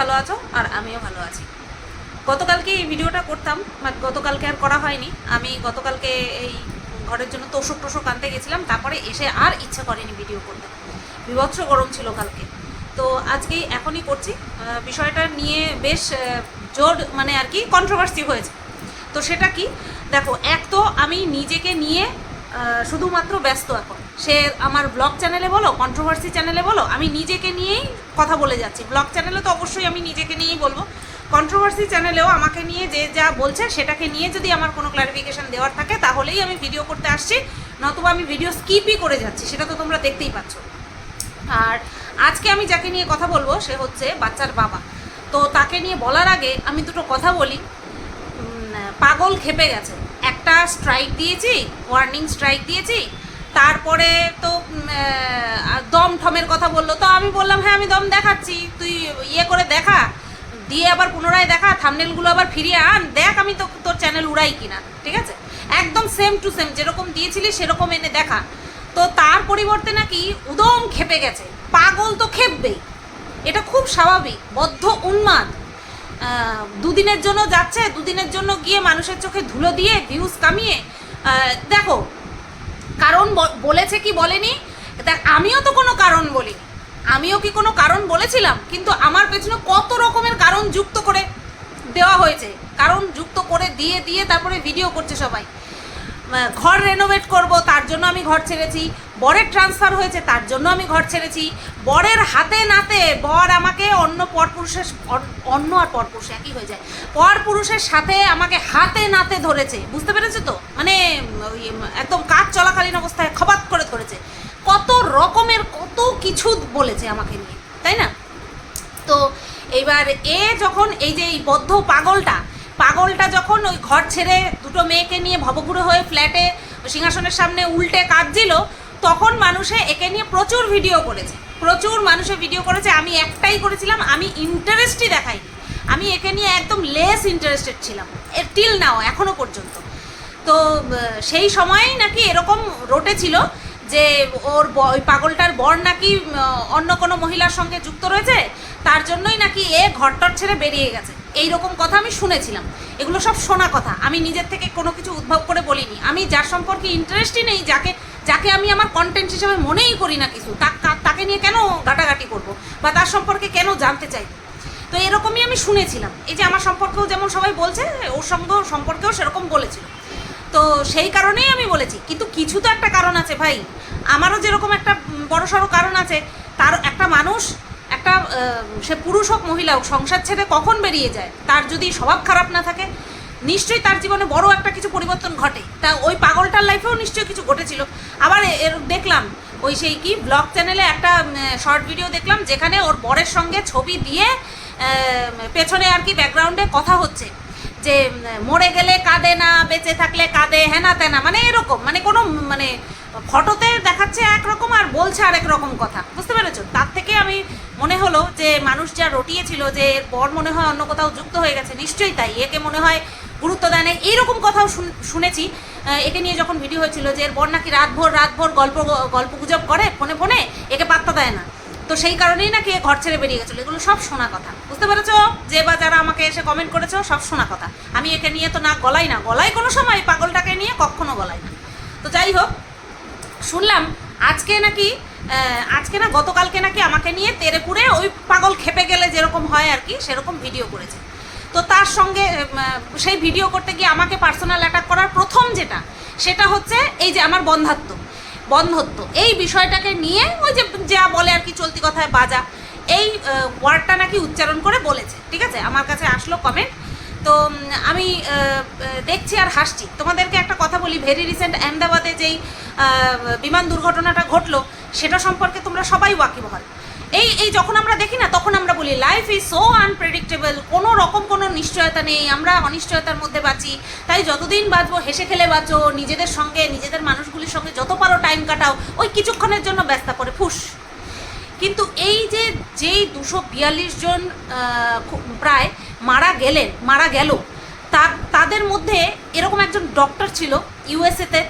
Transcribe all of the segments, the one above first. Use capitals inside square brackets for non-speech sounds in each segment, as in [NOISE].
ভালো আছো আর আমিও ভালো আছি। গতকালকে এই ভিডিওটা করতাম বাট গতকালকে আর করা হয়নি। আমি গতকালকে এই ঘরের জন্য তোষক টোষক আনতে গেছিলাম, তারপরে এসে আর ইচ্ছা করেনি ভিডিও করতে। বিভৎস গরম ছিল কালকে। তো আজকে এখনই করছি। বিষয়টা নিয়ে বেশ জোর মানে আর কি কন্ট্রোভার্সি হয়েছে। তো সেটা কি? দেখো, এক তো আমি নিজেকে নিয়ে শুধুমাত্র ব্যস্ত এখন। সে আমার ব্লগ চ্যানেলে বলো কন্ট্রোভার্সি চ্যানেলে বলো, আমি নিজেকে নিয়েই কথা বলে যাচ্ছি। ব্লগ চ্যানেলে তো অবশ্যই আমি নিজেকে নিয়েই বলব। কন্ট্রোভার্সি চ্যানেলেও আমাকে নিয়ে যে যা বলছে, সেটাকে নিয়ে যদি আমার কোনো ক্লারিফিকেশন দেওয়ার থাকে, তাহলেই আমি ভিডিও করতে আসছি। নতুবা আমি ভিডিও স্কিপই করে যাচ্ছি, সেটা তো তোমরা দেখতেই পাচ্ছ। আর আজকে আমি যাকে নিয়ে কথা বলব, সে হচ্ছে বাচ্চার বাবা। তো তাকে নিয়ে বলার আগে আমি দুটো কথা বলি। পাগল খেপে গেছে। একটা স্ট্রাইক দিয়েছি ওয়ার্নিং স্ট্রাইক দিয়েছি তারপরে তো দম ঠমের কথা বলল। তো আমি বললাম হ্যাঁ আমি দম দেখাচ্ছি। তুই ইয়ে করে দেখা। দিয়ে আবার পুনরায় দেখা থামনেলগুলো আবার ফিরিয়ে আন। দেখ আমি তো তোর চ্যানেল উড়াই কিনা। ঠিক আছে? একদম সেম টু সেম যেরকম দিয়েছিলি, সেরকম এনে দেখা। তো তার পরিবর্তে নাকি উদম খেপে গেছে। পাগল তো খেপবেই। এটা খুব স্বাভাবিক, বদ্ধ উন্মাদ। দুদিনের জন্য যাচ্ছে, দুদিনের জন্য গিয়ে মানুষের চোখে ধুলো দিয়ে ভিউজ কামিয়ে দেখো কারণ বলেছে কি বলেনি? দেখ আমিও তো কোনো কারণ বলি আমিও কি কোনো কারণ বলেছিলাম? কিন্তু আমার পেছনে কত রকমের কারণ যুক্ত করে দেওয়া হয়েছে। কারণ যুক্ত করে দিয়ে দিয়ে তারপরে ভিডিও করছে সবাই। ঘর রেনোভেট করব, তার জন্য আমি ঘর ছেড়েছি। বরের ট্রান্সফার হয়েছে, তার জন্য আমি ঘর ছেড়েছি। বরের হাতে নাতে বর আমাকে অন্য পরপুরুষের অন- অন্য আর পরপুরুষ একই হয়ে যায়। পরপুরুষের সাথে আমাকে হাতে নাতে ধরেছে। বুঝতে পেরেছ তো? মানে একদম কাজ চলাকালীন অবস্থায় খবাত করে ধরেছে। কত রকমের কত কিছু বলেছে আমাকে নিয়ে, তাই না? তো এইবার এ যখন এই যে এই বদ্ধ পাগলটা পাগলটা যখন ওই ঘর ছেড়ে দুটো মেয়েকে নিয়ে ভবঘুরে হয়ে ফ্ল্যাটে সিংহাসনের সামনে উল্টে কাঁদছিল, তখন মানুষে একে নিয়ে প্রচুর ভিডিও করেছে। প্রচুর মানুষে ভিডিও করেছে। আমি একটাই করেছিলাম, আমি ইন্টারেস্টই দেখাইনি। আমি একে নিয়ে একদম লেস ইন্টারেস্টেড ছিলাম, এর টিল নাও এখনও পর্যন্ত। তো সেই সময়েই নাকি এরকম রোটে ছিল যে ওর ওই পাগলটার বর নাকি অন্য কোনো মহিলার সঙ্গে যুক্ত রয়েছে, তার জন্যই নাকি এ ঘরটর ছেড়ে বেরিয়ে গেছে। এই রকম কথা আমি শুনেছিলাম। এগুলো সব শোনা কথা। আমি নিজের থেকে কোনো কিছু উদ্ভব করে বলিনি। আমি যার সম্পর্কে ইন্টারেস্টই নেই, যাকে যাকে আমি আমার কন্টেন্ট হিসেবে মনেই করি না কিছু তাকে নিয়ে কেন ঘাটাঘাটি করব? বা তার সম্পর্কে কেন জানতে চাই? তো এরকমই আমি শুনেছিলাম। এই যে আমার সম্পর্কেও যেমন সবাই বলছে, ওর সঙ্গে সম্পর্কেও সেরকম বলেছিল। তো সেই কারণেই আমি বলেছি। কিন্তু কিছু তো একটা কারণ আছে ভাই। আমারও যেরকম একটা বড় সড়ো কারণ আছে, তার একটা মানুষ, একটা সে পুরুষ হোক, মহিলা হোক, সংসার ছেড়ে কখন বেরিয়ে যায়? তার যদি স্বভাব খারাপ না থাকে, নিশ্চয়ই তার জীবনে বড় একটা কিছু পরিবর্তন ঘটে। তা ওই পাগলটার লাইফেও নিশ্চয়ই কিছু ঘটেছিল। আবার এর দেখলাম, ওই সেই কি ব্লগ চ্যানেলে একটা শর্ট ভিডিও দেখলাম, যেখানে ওর বরের সঙ্গে ছবি দিয়ে পেছনে আর কি ব্যাকগ্রাউন্ডে কথা হচ্ছে। যে মরে গেলে কাঁদে না, বেঁচে থাকলে কাঁদে হ্যানা তেনা মানে এরকম মানে কোনো মানে ফটোতে দেখাচ্ছে একরকম আর বলছে আরেক রকম কথা, বুঝতে পেরেছ? তার থেকে আমি মনে হলো যে, মানুষ যা রটিয়েছিল যে, এর বর মনে হয় অন্য কোথাও যুক্ত হয়ে গেছে, নিশ্চয়ই তাই, একে মনে হয় গুরুত্ব দেয় না এইরকম কথাও শুন- শুনেছি একে নিয়ে যখন ভিডিও হয়েছিল যে, এর বর নাকি রাতভর রাতভর গল্প গল্প গুজব করে, ফোনে ফোনে, একে পাত্তা দেয় না। তো সেই কারণেই নাকি ঘর ছেড়ে বেরিয়ে গেছিল। এগুলো সব শোনা কথা। বুঝতে পেরেছ? যে বা যারা আমাকে এসে কমেন্ট করেছ, সব শোনা কথা। আমি একে নিয়ে তো না গলাই না। গলাই কোনো সময়, পাগলটাকে নিয়ে কখনো গলাই না। তো যাই হোক, শুনলাম আজকে নাকি আজকে না গতকালকে নাকি আমাকে নিয়ে তেরে তেরেপুরে ওই পাগল খেপে গেলে যেরকম হয় আর কি, সেরকম ভিডিও করেছে। তো তার সঙ্গে সেই ভিডিও করতে গিয়ে আমাকে পার্সোনাল অ্যাটাক করার প্রথম যেটা, সেটা হচ্ছে এই যে আমার বন্ধাত্ম। বন্ধত্ব। এই বিষয়টাকে নিয়ে ওই যে যা বলে আর কি চলতি কথায় বাজা। এই ওয়ার্ডটা নাকি উচ্চারণ করে বলেছে, ঠিক আছে? আমার কাছে আসলো কমেন্ট তো আমি দেখছি আর হাসছি। তোমাদেরকে একটা কথা বলি ভেরি রিসেন্ট আহমেদাবাদে যেই বিমান দুর্ঘটনাটা ঘটলো, সেটা সম্পর্কে তোমরা সবাই ওয়াকিবহাল। এই এই যখন আমরা দেখি না, তখন আমরা বলি লাইফ ইজ সো আনপ্রেডিক্টেবল কোনো রকম কোনো নিশ্চয়তা নেই, আমরা অনিশ্চয়তার মধ্যে বাঁচি। তাই যতদিন বাঁচবো, হেসে খেলে বাঁচো, নিজেদের সঙ্গে, নিজেদের মানুষগুলির সঙ্গে যত পারো টাইম কাটাও, ওই কিছুক্ষণের জন্য ব্যস্ত করে, ফুস। কিন্তু এই যে, যেই দুশো বিয়াল্লিশ জন প্রায় মারা গেলেন, মারা গেল, তা, তাদের মধ্যে এরকম একজন ডক্টর ছিল ইউএসএতে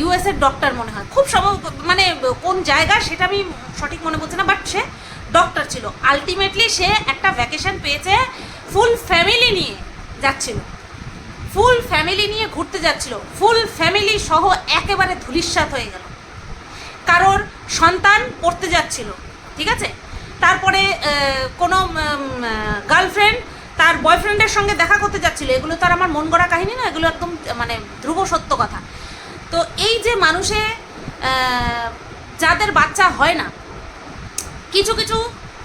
ইউএসএর ডক্টর মনে হয়। খুব সম্ভব মানে কোন জায়গা সেটা আমি সঠিক মনে পড়ছে না বাট সে ডক্টর ছিল। আলটিমেটলি সে একটা ভ্যাকেশন পেয়েছে ফুল ফ্যামিলি নিয়ে যাচ্ছিল। ফুল ফ্যামিলি নিয়ে ঘুরতে যাচ্ছিল। ফুল ফ্যামিলি সহ একেবারে ধুলিস্বাত হয়ে গেল। কারোর সন্তান পড়তে যাচ্ছিল, ঠিক আছে? তারপরে কোনো গার্লফ্রেন্ড তার বয়ফ্রেন্ডের সঙ্গে দেখা করতে যাচ্ছিল। এগুলো তো আর আমার মন গড়া কাহিনী না, এগুলো একদম মানে ধ্রুব সত্য কথা। তো এই যে মানুষে যাদের বাচ্চা হয় না, কিছু কিছু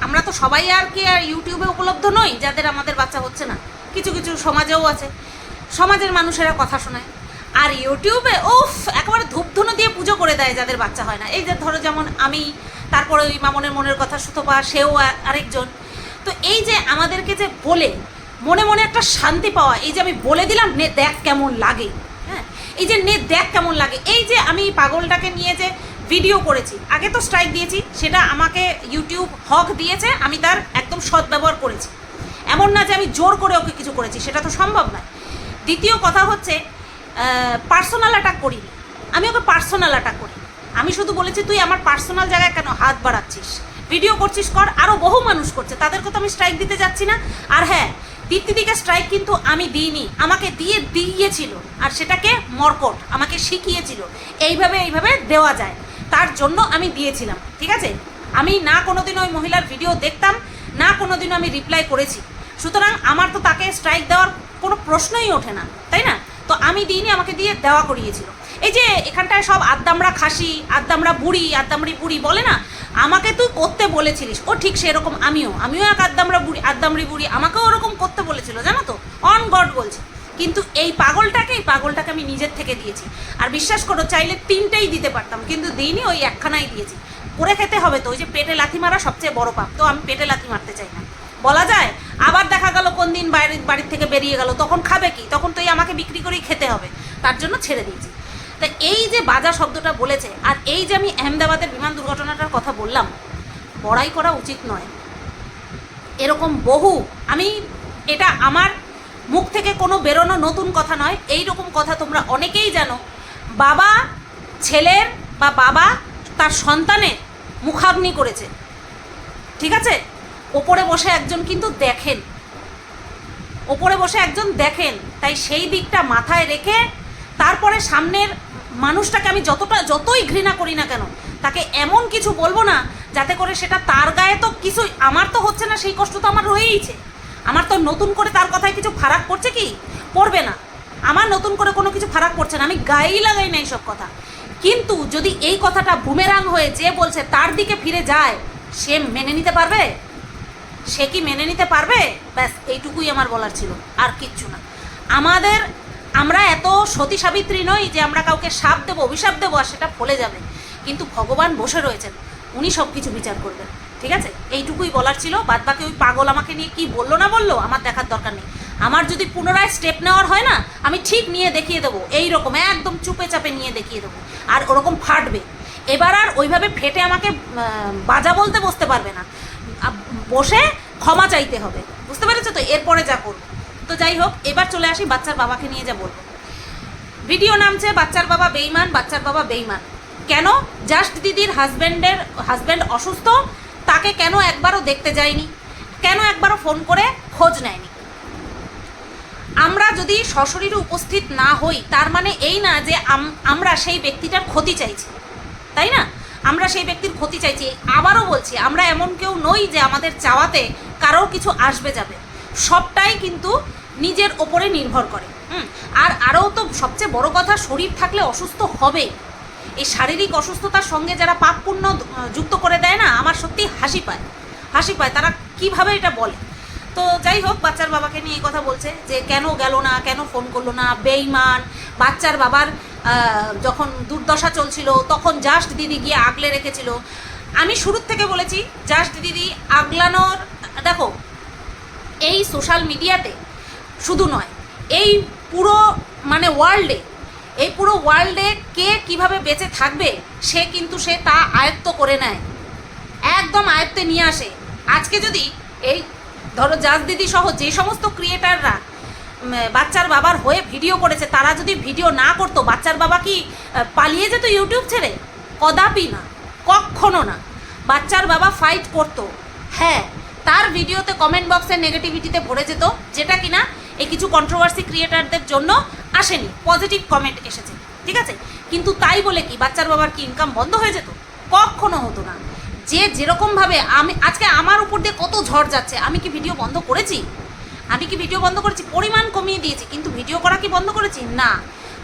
আমরা তো সবাই আর কি আর ইউটিউবে উপলব্ধ নই, যাদের আমাদের বাচ্চা হচ্ছে না। কিছু কিছু সমাজেও আছে। সমাজের মানুষেরা কথা শোনায়। আর ইউটিউবে উফ, একেবারে ধূপধুনো দিয়ে পুজো করে দেয় যাদের বাচ্চা হয় না। এই যে ধরো যেমন আমি, তারপরে ওই মামনের মনের কথা সুতপা, সেও আরেকজন। তো এই যে আমাদেরকে যে বলে, মনে মনে একটা শান্তি পাওয়া, এই যে আমি বলে দিলাম, নে, দেখ কেমন লাগে। এই যে নে দেখ কেমন লাগে। এই যে আমি পাগলটাকে নিয়ে যে ভিডিও করেছি, আগে তো স্ট্রাইক দিয়েছি, সেটা আমাকে ইউটিউব হক দিয়েছে, আমি তার একদম সদ্ব্যবহার করেছি। এমন না যে আমি জোর করে ওকে কিছু করেছি, সেটা তো সম্ভব নয়। দ্বিতীয় কথা হচ্ছে পার্সোনাল অ্যাটাক করিনি। আমি ওকে পার্সোনাল অ্যাটাক করি আমি শুধু বলেছি, তুই আমার পার্সোনাল জায়গায় কেন হাত বাড়াচ্ছিস? ভিডিও করছিস কর আরও বহু মানুষ করছে তাদেরকে তো আমি স্ট্রাইক দিতে যাচ্ছি না। আর হ্যাঁ দীপ্তিদিকে স্ট্রাইক কিন্তু আমি দিইনি, আমাকে দিয়ে দিয়েছিল। আর সেটাকে মর্কট আমাকে শিখিয়েছিল। এইভাবে এইভাবে দেওয়া যায়। তার জন্য আমি দিয়েছিলাম, ঠিক আছে? আমি না কোনোদিন ওই মহিলার ভিডিও দেখতাম, না কোনোদিনও আমি রিপ্লাই করেছি। সুতরাং আমার তো তাকে স্ট্রাইক দেওয়ার কোনো প্রশ্নই ওঠে না, তাই না? তো আমি দিইনি, আমাকে দিয়ে দেওয়া করিয়েছিল। এই যে এখানটায় সব আদ্দামরা খাসি, আদ্দামরা বুড়ি, আদ্দামরি বুড়ি বলে না? আমাকে তুই করতে বলেছিলিস। ও ঠিক সেরকম আমিও। আমিও এক আদ্দামরা বুড়ি, আদ্দামরি বুড়ি। আমাকেও ওরকম করতে বলেছিল, জানো তো? অন গড বলছে। কিন্তু এই পাগলটাকে এই পাগলটাকে আমি নিজের থেকে দিয়েছি। আর বিশ্বাস করো, চাইলে তিনটেই দিতে পারতাম, কিন্তু দিইনি, ওই একখানাই দিয়েছি। করে খেতে হবে তো, ওই যে পেটে লাথি মারা সবচেয়ে বড় পাপ। তো আমি পেটে লাথি মারতে চাই না। বলা যায়, আবার দেখা গেল কোন দিন বাইরে, বাড়ির থেকে বেরিয়ে গেল, তখন খাবে কি? তখন তো এই আমাকে বিক্রি করেই খেতে হবে। তার জন্য ছেড়ে দিয়েছি। তা এই যে বাজা শব্দটা বলেছে, আর এই যে আমি আহমেদাবাদের বিমান দুর্ঘটনাটার কথা বললাম, বড়াই করা উচিত নয়। এরকম বহু, আমি এটা আমার মুখ থেকে কোনো বেরোনো নতুন কথা নয় এই রকম কথা তোমরা অনেকেই জানো। বাবা ছেলের বা বাবা তার সন্তানের মুখাগ্নি করেছে। ঠিক আছে? ওপরে বসে একজন কিন্তু দেখেন। ওপরে বসে একজন দেখেন, তাই সেই দিকটা মাথায় রেখে তারপরে সামনের মানুষটাকে আমি যতটা, যতই ঘৃণা করি না কেন, তাকে এমন কিছু বলব না যাতে করে সেটা তার গায়ে তো কিছু, আমার তো হচ্ছে না, সেই কষ্ট তো আমার রয়েইছে। আমার তো নতুন করে তার কথায় কিছু ফারাক পড়ছে কি? পড়বে না। আমার নতুন করে কোনো কিছু ফারাক পড়ছে না। আমি গায়েই লাগাই না এইসব কথা। কিন্তু যদি এই কথাটা বুমেরাং হয়ে যে বলছে তার দিকে ফিরে যায়, সে মেনে নিতে পারবে? সে কি মেনে নিতে পারবে? ব্যাস, এইটুকুই আমার বলার ছিল। আর কিচ্ছু না। আমাদের আমরা এত সতী সাবিত্রী নই যে আমরা কাউকে সাপ দেবো, অভিশাপ দেবো আর সেটা ফলে যাবে। কিন্তু ভগবান বসে রয়েছেন, উনি সব কিছু বিচার করবেন, ঠিক আছে? এইটুকুই বলার ছিল বাদ বাকি ওই পাগল আমাকে নিয়ে কি বলল না বলল, আমার দেখার দরকার নেই। আমার যদি পুনরায় স্টেপ নেওয়ার হয় না, আমি ঠিক নিয়ে দেখিয়ে দেবো এই রকম একদম চুপে চাপে নিয়ে দেখিয়ে দেবো, আর ওরকম ফাটবে। এবার আর ওইভাবে ফেটে আমাকে বাজা বলতে বসতে পারবে না। বসে ক্ষমা চাইতে হবে, বুঝতে পেরেছ তো? এরপরে যা করব। তো যাই হোক, এবার চলে আসি বাচ্চার বাবাকে নিয়ে যা বলব ভিডিও নামছে বাচ্চার বাবা বেইমান বাচ্চার বাবা বেইমান কেন? জাস্ট দিদির হাজব্যান্ডের হাজব্যান্ড অসুস্থ, তাকে কেন একবারও দেখতে যায়নি? কেন একবারও ফোন করে খোঁজ নেয়নি? আমরা যদি সশরীরে উপস্থিত না হই, তার মানে এই না যে আম- আমরা সেই ব্যক্তিটার ক্ষতি চাইছি। তাই না? আমরা সেই ব্যক্তির ক্ষতি চাইছি। আবারও বলছি, আমরা এমন কেউ নই যে আমাদের চাওয়াতে কারোর কিছু আসবে যাবে। সবটাই কিন্তু নিজের ওপরে নির্ভর করে, হুম? আর আরও তো সবচেয়ে বড় কথা, শরীর থাকলে অসুস্থ হবে। এই শারীরিক অসুস্থতার সঙ্গে যারা পাপ পুণ্য যুক্ত করে দেয় না, আমার সত্যি হাসি পায়। হাসি পায়, তারা কীভাবে এটা বলে? তো যাই হোক, বাচ্চার বাবাকে নিয়ে কথা বলছে যে, কেন গেল না, কেন ফোন করল না, বেইমান। বাচ্চার বাবার যখন দুর্দশা চলছিল, তখন জাস্ট দিদি গিয়ে আগলে রেখেছিল। আমি শুরুর থেকে বলেছি, জাস্ট দিদি আগলানোর, দেখো, এই সোশ্যাল মিডিয়াতে শুধু নয়, এই পুরো মানে ওয়ার্ল্ডে এই পুরো ওয়ার্ল্ডে কে কীভাবে বেঁচে থাকবে, সে কিন্তু সে তা আয়ত্ত করে নেয়। একদম আয়ত্তে নিয়ে আসে। আজকে যদি এই ধরো জাজ দিদি সহ যে সমস্ত ক্রিয়েটাররা বাচ্চার বাবার হয়ে ভিডিও করেছে, তারা যদি ভিডিও না করতো, বাচ্চার বাবা কি পালিয়ে যেত ইউটিউব ছেড়ে? কদাপি না কখনো না। বাচ্চার বাবা ফাইট করতো। হ্যাঁ তার ভিডিওতে কমেন্ট বক্সে নেগেটিভিটিতে ভরে যেত, যেটা কিনা এই কিছু কন্ট্রোভার্সি ক্রিয়েটারদের জন্য আসেনি পজিটিভ কমেন্ট এসেছে, ঠিক আছে? কিন্তু তাই বলে কি, বাচ্চার বাবার কি ইনকাম বন্ধ হয়ে যেত? কখনো হতো না। যে যেরকমভাবে আমি, আজকে আমার উপর দিয়ে কত ঝড় যাচ্ছে, আমি কি ভিডিও বন্ধ করেছি? আমি কি ভিডিও বন্ধ করেছি? পরিমাণ কমিয়ে দিয়েছি, কিন্তু ভিডিও করা কি বন্ধ করেছি? না।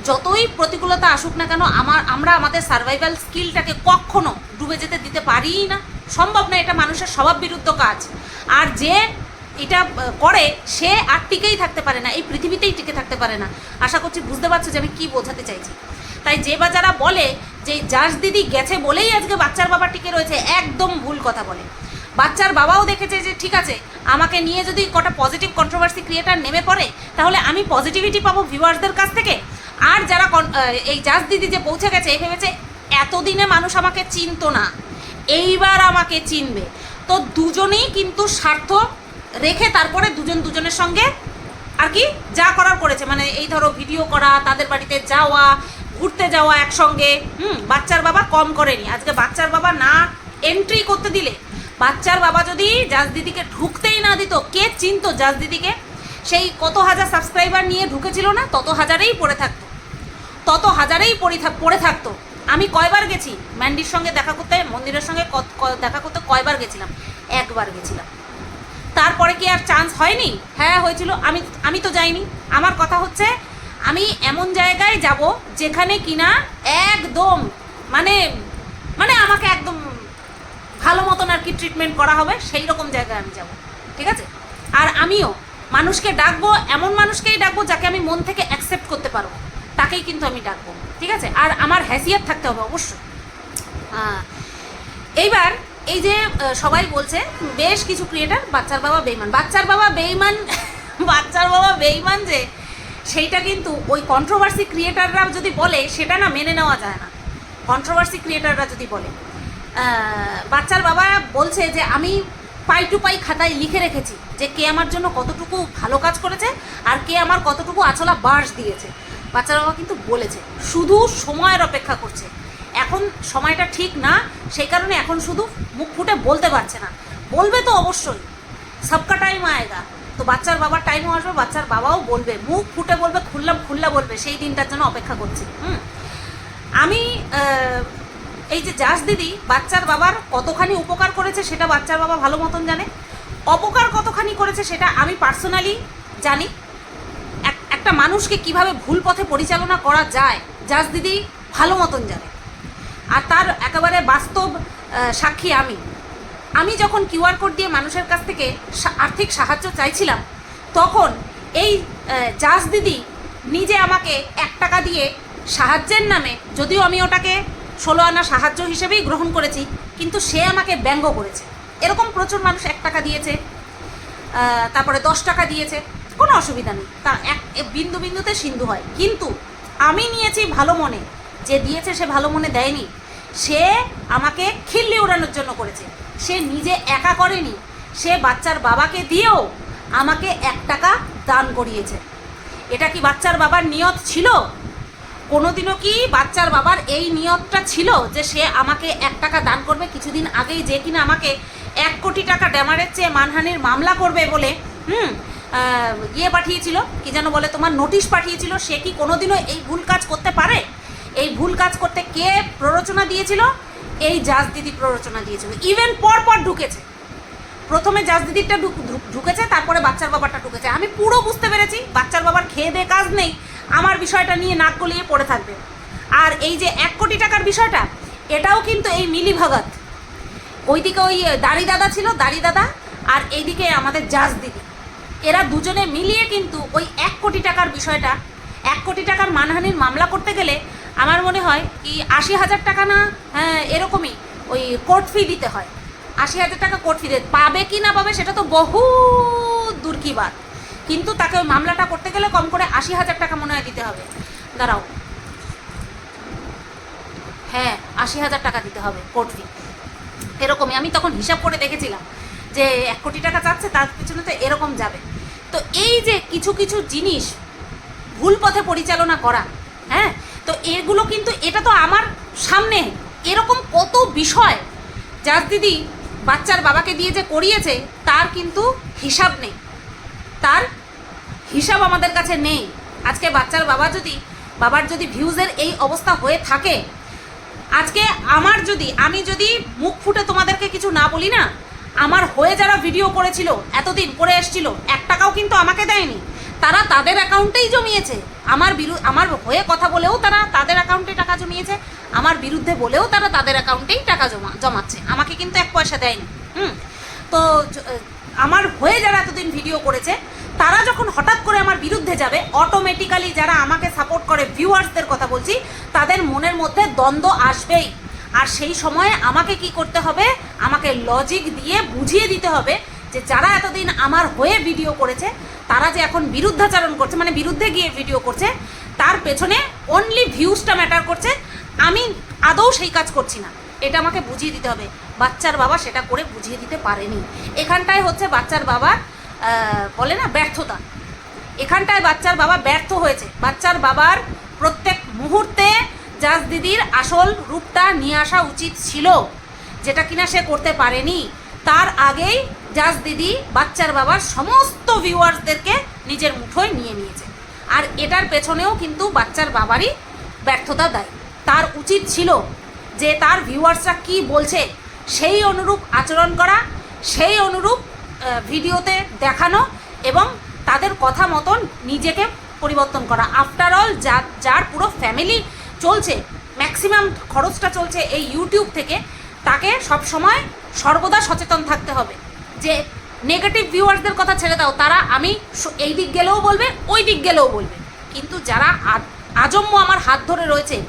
যতই প্রতিকূলতা আসুক না কেন, আমার, আমরা আমাদের সার্ভাইভাল স্কিলটাকে কখনো ডুবে যেতে দিতে পারিই না। সম্ভব না এটা মানুষের স্বভাব বিরুদ্ধ কাজ। আর যে এটা করে, সে আর টিকেই থাকতে পারে না, এই পৃথিবীতেই টিকে থাকতে পারে না। আশা করছি বুঝতে পারছ যে আমি কী বোঝাতে চাইছি। তাই যে বা যারা বলে যে জাস দিদি গেছে বলেই আজকে বাচ্চার বাবা টিকে রয়েছে, একদম ভুল কথা বলে। বাচ্চার বাবাও দেখেছে যে, ঠিক আছে, আমাকে নিয়ে যদি কটা পজিটিভ কন্ট্রোভার্সি ক্রিয়েটার নেমে পড়ে, তাহলে আমি পজিটিভিটি পাবো ভিউয়ার্সদের কাছ থেকে। আর যারা এই জাজ দিদি যে পৌঁছে গেছে এই ভেবেছে, এতদিনে মানুষ আমাকে চিনতো না, এইবার আমাকে চিনবে। তো দুজনেই কিন্তু স্বার্থ রেখে তারপরে দুজন দুজনের সঙ্গে আর কি যা করার করেছে। মানে এই ধরো ভিডিও করা, তাদের বাড়িতে যাওয়া, ঘুরতে যাওয়া একসঙ্গে। হুম, বাচ্চার বাবা কম করেনি। আজকে বাচ্চার বাবা না এন্ট্রি করতে দিলে, বাচ্চার বাবা যদি জাজ দিদিকে ঢুকতেই না দিত, কে চিনতো জাজ দিদিকে? সেই কত হাজার সাবস্ক্রাইবার নিয়ে ঢুকেছিল না, তত হাজারেই পড়ে থাকতো। তত হাজারেই পড়ে থাক পড়ে থাকতো। আমি কয়বার গেছি? ম্যান্ডির সঙ্গে দেখা করতে, মন্দিরের সঙ্গে দেখা করতে কয়বার গেছিলাম? একবার গেছিলাম। তারপরে কি আর চান্স হয়নি? হ্যাঁ হয়েছিল। আমি আমি তো যাইনি। আমার কথা হচ্ছে, আমি এমন জায়গায় যাব যেখানে কিনা একদম মানে মানে আমাকে একদম ভালো মতন আর কি ট্রিটমেন্ট করা হবে, সেই রকম জায়গায় আমি যাব। ঠিক আছে? আর আমিও মানুষকে ডাকবো, এমন মানুষকেই ডাকবো যাকে আমি মন থেকে অ্যাকসেপ্ট করতে পারব। তাকেই কিন্তু আমি ডাকবো। ঠিক আছে? আর আমার হ্যাসিয়াত থাকতে হবে অবশ্যই। এইবার এই যে সবাই বলছে, বেশ কিছু ক্রিয়েটার বাচ্চার বাবা বেইমান বাচ্চার বাবা বেইমান [LAUGHS] বাচ্চার বাবা বেইমান যে, সেইটা কিন্তু ওই কন্ট্রোভার্সি ক্রিয়েটাররা যদি বলে, সেটা না মেনে নেওয়া যায় না। কন্ট্রোভার্সি ক্রিয়েটাররা যদি বলে। বাচ্চার বাবা বলছে যে, আমি পাই টু পাই খাতায় লিখে রেখেছি যে, কে আমার জন্য কতটুকু ভালো কাজ করেছে আর কে আমার কতটুকু আছলা বাঁশ দিয়েছে। বাচ্চার বাবা কিন্তু বলেছে, শুধু সময়ের অপেক্ষা করছে। এখন সময়টা ঠিক না, সেই কারণে এখন শুধু মুখ ফুটে বলতে পারছে না। বলবে তো অবশ্যই, সবকা টাইম আয়েগা। তো বাচ্চার বাবার টাইমও আসবে, বাচ্চার বাবাও বলবে, মুখ ফুটে বলবে, খুললাম খুল্লা বলবে, সেই দিনটার জন্য অপেক্ষা করছি, হুম? আমি এই যে জাস দিদি, বাচ্চার বাবার কতখানি উপকার করেছে সেটা বাচ্চার বাবা ভালো মতন জানে। অপকার কতখানি করেছে সেটা আমি পার্সোনালি জানি। এক- একটা মানুষকে কীভাবে ভুল পথে পরিচালনা করা যায় জাস দিদি ভালো মতন জানে। আর তার একেবারে বাস্তব সাক্ষী আমি। আমি যখন কিউআর কোড দিয়ে মানুষের কাছ থেকে আর্থিক সাহায্য চাইছিলাম, তখন এই জাজ দিদি নিজে আমাকে এক টাকা দিয়ে সাহায্যের নামে, যদিও আমি ওটাকে ষোলো আনা সাহায্য হিসেবেই গ্রহণ করেছি, কিন্তু সে আমাকে ব্যঙ্গ করেছে। এরকম প্রচুর মানুষ এক টাকা দিয়েছে তারপরে দশ টাকা দিয়েছে, কোনো অসুবিধা নেই। তা এক বিন্দু বিন্দুতে সিন্ধু হয়। কিন্তু আমি নিয়েছি ভালো মনে। যে দিয়েছে সে ভালো মনে দেয়নি, সে আমাকে খিল্লি উড়ানোর জন্য করেছে। সে নিজে একা করেনি, সে বাচ্চার বাবাকে দিয়েও আমাকে এক টাকা দান করিয়েছে। এটা কি বাচ্চার বাবার নিয়ত ছিল? কোনোদিনও কি বাচ্চার বাবার এই নিয়তটা ছিল যে সে আমাকে এক টাকা দান করবে? কিছুদিন আগেই যে কিনা আমাকে এক কোটি টাকা ড্যামারের চেয়ে মানহানির মামলা করবে বলে, হুম ইয়ে পাঠিয়েছিল। কি যেন বলে তোমার নোটিশ পাঠিয়েছিল। সে কি কোনোদিনও এই ভুল কাজ করতে পারে? এই ভুল কাজ করতে কে প্ররোচনা দিয়েছিল? এই জাজ দিদি প্ররোচনা দিয়েছিল। ইভেন পর পর ঢুকেছে। প্রথমে জাজ দিদিরটা ঢুক- ঢুক- ঢুকেছে, তারপরে বাচ্চার বাবারটা ঢুকেছে। আমি পুরো বুঝতে পেরেছি, বাচ্চার বাবার খেয়ে দিয়ে কাজ নেই, আমার বিষয়টা নিয়ে নাক গলিয়ে পড়ে থাকবে। আর এই যে এক কোটি টাকার বিষয়টা, এটাও কিন্তু এই মিলি ভগত। ওইদিকে ওই দাড়ি দাদা ছিল, দাড়ি দাদা, আর এইদিকে আমাদের জাজ দিদি। এরা দুজনে মিলিয়ে কিন্তু ওই এক কোটি টাকার বিষয়টা এক কোটি টাকার মানহানির মামলা করতে গেলে আমার মনে হয় কি আশি হাজার টাকা না হ্যাঁ এরকমই ওই কোর্ট ফি দিতে হয়। আশি হাজার টাকা কোর্ট ফি দিতে পাবে কি না পাবে সেটা তো বহু দূর কি বাদ কিন্তু তাকে ওই মামলাটা করতে গেলে কম করে আশি হাজার টাকা মনে হয় দিতে হবে। দাঁড়াও। হ্যাঁ আশি হাজার টাকা দিতে হবে কোর্ট ফি এরকমই, আমি তখন হিসাব করে দেখেছিলাম যে এক কোটি টাকা চাচ্ছে, তার পিছনে তো এরকম যাবে। তো এই যে কিছু কিছু জিনিস ভুল পথে পরিচালনা করা হ্যাঁ? তো এগুলো কিন্তু, এটা তো আমার সামনে। এরকম কত বিষয় যার দিদি বাচ্চার বাবাকে দিয়ে যে করিয়েছে, তার কিন্তু হিসাব নেই। তার হিসাব আমাদের কাছে নেই। আজকে বাচ্চার বাবা যদি, বাবার যদি ভিউজের এই অবস্থা হয়ে থাকে, আজকে আমার যদি, আমি যদি মুখ ফুটে তোমাদেরকে কিছু না বলি না, আমার হয়ে যারা ভিডিও করেছিল, এতদিন করে এসছিল, এক টাকাও কিন্তু আমাকে দেয়নি। তারা তাদের অ্যাকাউন্টেই জমিয়েছে। আমার বিরু আমার হয়ে কথা বলেও তারা তাদের অ্যাকাউন্টে টাকা জমিয়েছে। আমার বিরুদ্ধে বলেও তারা তাদের অ্যাকাউন্টেই টাকা জমা জমাচ্ছে। আমাকে কিন্তু এক পয়সা দেয়নি। হুম? তো আমার হয়ে যারা এতদিন ভিডিও করেছে, তারা যখন হঠাৎ করে আমার বিরুদ্ধে যাবে অটোমেটিক্যালি যারা আমাকে সাপোর্ট করে ভিউয়ার্সদের কথা বলছি, তাদের মনের মধ্যে দ্বন্দ্ব আসবেই। আর সেই সময়ে আমাকে কি করতে হবে? আমাকে লজিক দিয়ে বুঝিয়ে দিতে হবে যে যারা এতদিন আমার হয়ে ভিডিও করেছে তারা যে এখন বিরুদ্ধাচারণ করছে মানে বিরুদ্ধে গিয়ে ভিডিও করছে, তার পেছনে অনলি ভিউজটা ম্যাটার করছে। আমি আদৌ সেই কাজ করছি না। এটা আমাকে বুঝিয়ে দিতে হবে। বাচ্চার বাবা সেটা করে বুঝিয়ে দিতে পারেনি। এখানটায় হচ্ছে বাচ্চার বাবার বলে না, ব্যর্থতা। এখানটায় বাচ্চার বাবা ব্যর্থ হয়েছে। বাচ্চার বাবার প্রত্যেক মুহূর্তে জাজ দিদির আসল রূপটা নিয়ে আসা উচিত ছিল, যেটা কিনা সে করতে পারেনি। তার আগেই জাজ দিদি, বাচ্চার বাবার সমস্ত ভিউয়ার্সদেরকে নিজের মুঠোয় নিয়ে নিয়েছে। আর এটার পেছনেও কিন্তু বাচ্চার বাবারই ব্যর্থতা দেয়। তার উচিত ছিল যে তার ভিউয়ার্সরা কি বলছে সেই অনুরূপ আচরণ করা, সেই অনুরূপ ভিডিওতে দেখানো এবং তাদের কথা মতন নিজেকে পরিবর্তন করা। আফটার অল যা, যার পুরো ফ্যামিলি চলছে ম্যাক্সিমাম খরচটা চলছে এই ইউটিউব থেকে, তাকে সব সময় সর্বদা সচেতন থাকতে হবে। যে নেগেটিভ ভিউয়ার্সদের কথা ছেড়ে দাও, তারা আমি এই দিক গেলেও বলবে, ওই দিক গেলেও বলবে। কিন্তু যারা আ- আজন্ম আমার হাত ধরে রয়েছে,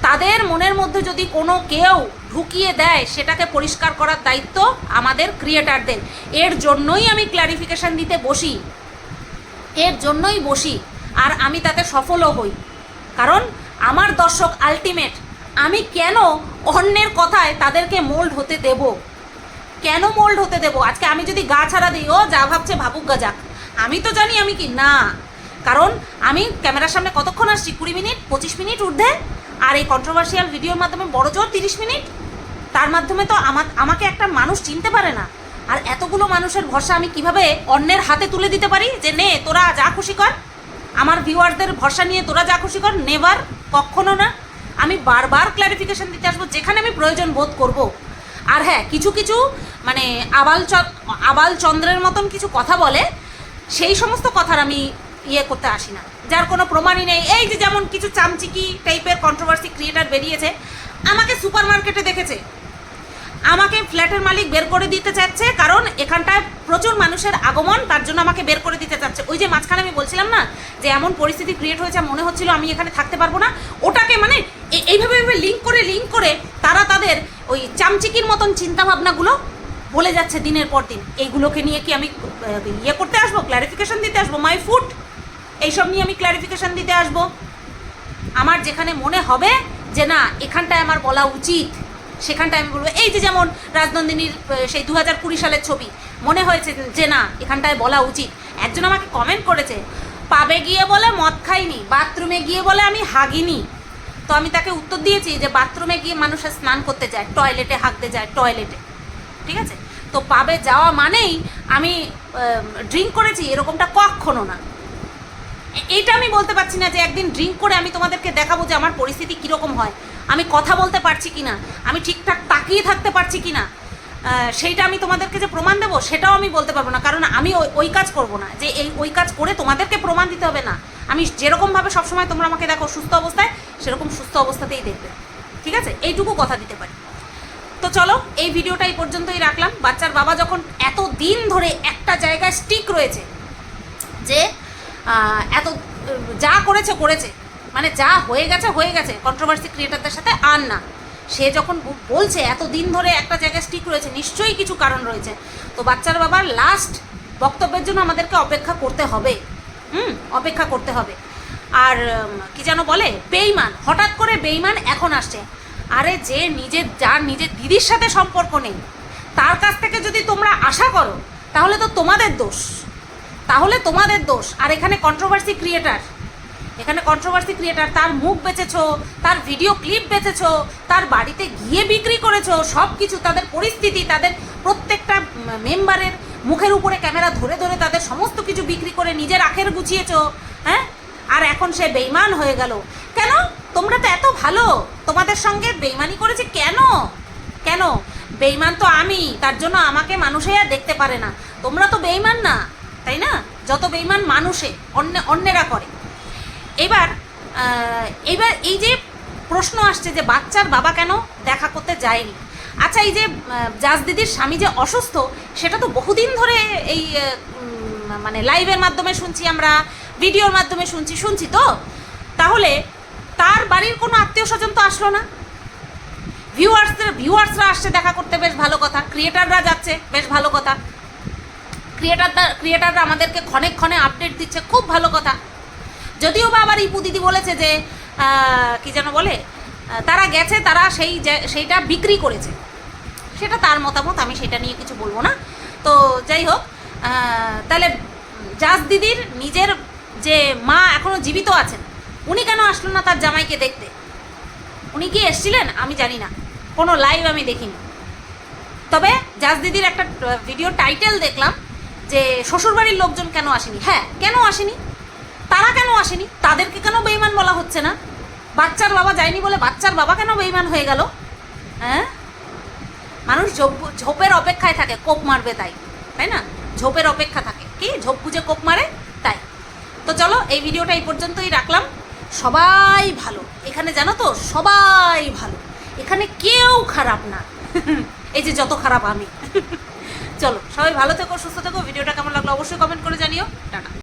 তাদের মনের মধ্যে যদি কোনো কেউ ঢুকিয়ে দেয়, সেটাকে পরিষ্কার করার দায়িত্ব আমাদের ক্রিয়েটারদের এর জন্যই আমি ক্ল্যারিফিকেশন দিতে বসি। এর জন্যই বসি, আর আমি তাতে সফলও হই। কারণ আমার দর্শক আলটিমেট আমি কেন অন্যের কথায় তাদেরকে মোল্ড হতে দেব? কেন মোল্ড হতে দেব? আজকে আমি যদি গা ছাড়া দিই, ও যা ভাবছে ভাবুক গা যাক। আমি তো জানি আমি কি, না। কারণ আমি ক্যামেরার সামনে কতক্ষণ আসছি? কুড়ি মিনিট, পঁচিশ মিনিট ঊর্ধ্বে? আর এই কন্ট্রোভার্সিয়াল ভিডিওর মাধ্যমে বড় জোর তিরিশ মিনিট? তার মাধ্যমে তো আমার, আমাকে একটা মানুষ চিনতে পারে না। আর এতগুলো মানুষের ভরসা আমি কীভাবে অন্যের হাতে তুলে দিতে পারি? যে নে, তোরা যা খুশি কর। আমার ভিউয়ারদের ভরসা নিয়ে তোরা যা খুশি কর, নেভার, কখনো না। আমি বারবার ক্ল্যারিফিকেশন দিতে আসব, যেখানে আমি প্রয়োজন বোধ করব। আর হ্যাঁ কিছু কিছু মানে আবাল আবাল চন্দ্রের মতন কিছু কথা বলে, সেই সমস্ত কথার আমি ইয়ে করতে আসি না। যার কোনো প্রমাণই নেই। এই যে যেমন কিছু চামচিকি টাইপের কন্ট্রোভার্সি ক্রিয়েটার বেরিয়েছে, আমাকে সুপার মার্কেটে দেখেছে। আমাকে ফ্ল্যাটের মালিক বের করে দিতে চাচ্ছে, কারণ এখানটায় প্রচুর মানুষের আগমন, তার জন্য আমাকে বের করে দিতে চাচ্ছে। ওই যে মাঝখানে আমি বলছিলাম না, যে এমন পরিস্থিতি ক্রিয়েট হয়েছে, মনে হচ্ছিল আমি এখানে থাকতে পারব না। ওটাকে মানে এইভাবে এইভাবে লিঙ্ক করে লিঙ্ক করে তারা তাদের ওই চামচিকির মতন চিন্তাভাবনাগুলো বলে যাচ্ছে দিনের পর দিন। এইগুলোকে নিয়ে কি আমি ইয়ে করতে আসব? ক্ল্যারিফিকেশন দিতে আসব? মাই ফুড এইসব নিয়ে আমি ক্ল্যারিফিকেশন দিতে আসব। আমার যেখানে মনে হবে যে না, এখানটায় আমার বলা উচিত। সেখানটায় আমি বলব, এই যে যেমন রাজনন্দিনীর সেই দু হাজার কুড়ি সালের ছবি, মনে হয়েছে যে না, এখানটায় বলা উচিত। একজন আমাকে কমেন্ট করেছে, পাবে গিয়ে বলে মদ খাইনি, বাথরুমে গিয়ে বলে আমি হাগিনি। তো আমি তাকে উত্তর দিয়েছি যে বাথরুমে গিয়ে মানুষের স্নান করতে যায়, টয়লেটে হাঁকতে যায়, টয়লেটে। ঠিক আছে? তো পাবে যাওয়া মানেই আমি ড্রিঙ্ক করেছি, এরকমটা কখনো না। এইটা আমি বলতে পারছি না যে একদিন ড্রিঙ্ক করে আমি তোমাদেরকে দেখাবো যে আমার পরিস্থিতি কীরকম হয়। আমি কথা বলতে পারছি কি না আমি ঠিকঠাক তাকিয়ে থাকতে পারছি কি না সেইটা আমি তোমাদেরকে যে প্রমাণ দেবো, সেটাও আমি বলতে পারব না। কারণ আমি ওই কাজ করব না। যে এই, ওই কাজ করে তোমাদেরকে প্রমাণ দিতে হবে না। আমি যেরকমভাবে সবসময় তোমরা আমাকে দেখো সুস্থ অবস্থায়, সেরকম সুস্থ অবস্থাতেই দেখবে। ঠিক আছে? এইটুকু কথা দিতে পারি। তো চলো, এই ভিডিওটা এই পর্যন্তই রাখলাম। বাচ্চার বাবা যখন এত দিন ধরে একটা জায়গায় স্টিক রয়েছে যে এত, যা করেছে করেছে। মানে যা হয়ে গেছে হয়ে গেছে। কন্ট্রোভার্সি ক্রিয়েটারদের সাথে আর না। সে যখন বলছে এত দিন ধরে একটা জায়গায় স্টিক রয়েছে, নিশ্চয়ই কিছু কারণ রয়েছে। তো বাচ্চার বাবার লাস্ট বক্তব্যের জন্য আমাদেরকে অপেক্ষা করতে হবে। হুম, অপেক্ষা করতে হবে। আর কি যেন বলে, বেইমান, হঠাৎ করে বেইমান এখন আসছে। আরে যে নিজের, যার নিজের দিদির সাথে সম্পর্ক নেই, তার কাছ থেকে যদি তোমরা আশা করো, তাহলে তো তোমাদের দোষ। তাহলে তোমাদের দোষ। আর এখানে কন্ট্রোভার্সি ক্রিয়েটার এখানে কন্ট্রোভার্সি ক্রিয়েটার তার মুখ বেচেছো, তার ভিডিও ক্লিপ বেচেছো, তার বাড়িতে গিয়ে বিক্রি করেছ সব কিছু তাদের পরিস্থিতি, তাদের প্রত্যেকটা মেম্বারের মুখের উপরে ক্যামেরা ধরে ধরে তাদের সমস্ত কিছু বিক্রি করে নিজের আখের গুছিয়েছো হ্যাঁ? আর এখন সে বেইমান হয়ে গেল। কেন? তোমরা তো এত ভালো। তোমাদের সঙ্গে বেইমানি করেছে কেন? কেন? বেইমান তো আমি, তার জন্য আমাকে মানুষে আর দেখতে পারে না। তোমরা তো বেইমান না, তাই না? যত বেইমান মানুষে, অন্য, অন্যেরা করে। এবার এবার এই যে প্রশ্ন আসছে যে বাচ্চার বাবা কেন দেখা করতে যায়নি? আচ্ছা এই যে জাজ দিদির স্বামী যে অসুস্থ, সেটা তো বহুদিন ধরে এই মানে লাইভের মাধ্যমে শুনছি আমরা, ভিডিওর মাধ্যমে শুনছি শুনছি তো? তাহলে তার বাড়ির কোনো আত্মীয় স্বজন তো আসলো না? ভিউয়ার্সদের, ভিউয়ার্সরা আসছে দেখা করতে, বেশ ভালো কথা। ক্রিয়েটাররা যাচ্ছে, বেশ ভালো কথা। ক্রিয়েটাররা ক্রিয়েটাররা আমাদেরকে ক্ষণে ক্ষণে আপডেট দিচ্ছে, খুব ভালো কথা। যদিও বা আবার ইপু দিদি বলেছে যে কি যেন বলে তারা গেছে, তারা সেই সেইটা বিক্রি করেছে। সেটা তার মতামত, আমি সেটা নিয়ে কিছু বলব না। তো যাই হোক তাহলে জাজ দিদির নিজের যে মা এখনও জীবিত আছেন, উনি কেন আসলো না তার জামাইকে দেখতে? উনি কি এসছিলেন? আমি জানি না। কোনো লাইভ আমি দেখিনি। তবে জাজ দিদির একটা ভিডিও টাইটেল দেখলাম যে, শ্বশুরবাড়ির লোকজন কেন আসেনি? হ্যাঁ কেন আসেনি? তারা কেন আসেনি? তাদেরকে কেন বেইমান বলা হচ্ছে না? বাচ্চার বাবা যায়নি বলে বাচ্চার বাবা কেন বেইমান হয়ে গেল? হ্যাঁ? মানুষ ঝোপ- ঝোপের অপেক্ষায় থাকে, কোপ মারবে তাই তাই না? ঝোপের অপেক্ষা থাকে। কি? ঝোপ বুঝে কোপ মারে? তাই। তো চলো, এই ভিডিওটা এই পর্যন্তই রাখলাম। সবাই ভালো। এখানে জানো তো, সবাই ভালো। এখানে কেউ খারাপ না। [LAUGHS] এই যে যত খারাপ আমি। [LAUGHS] চলো, সবাই ভালো থেকো, সুস্থ থেকো। ভিডিওটা কেমন লাগল অবশ্যই কমেন্ট করে জানিও। টাটা।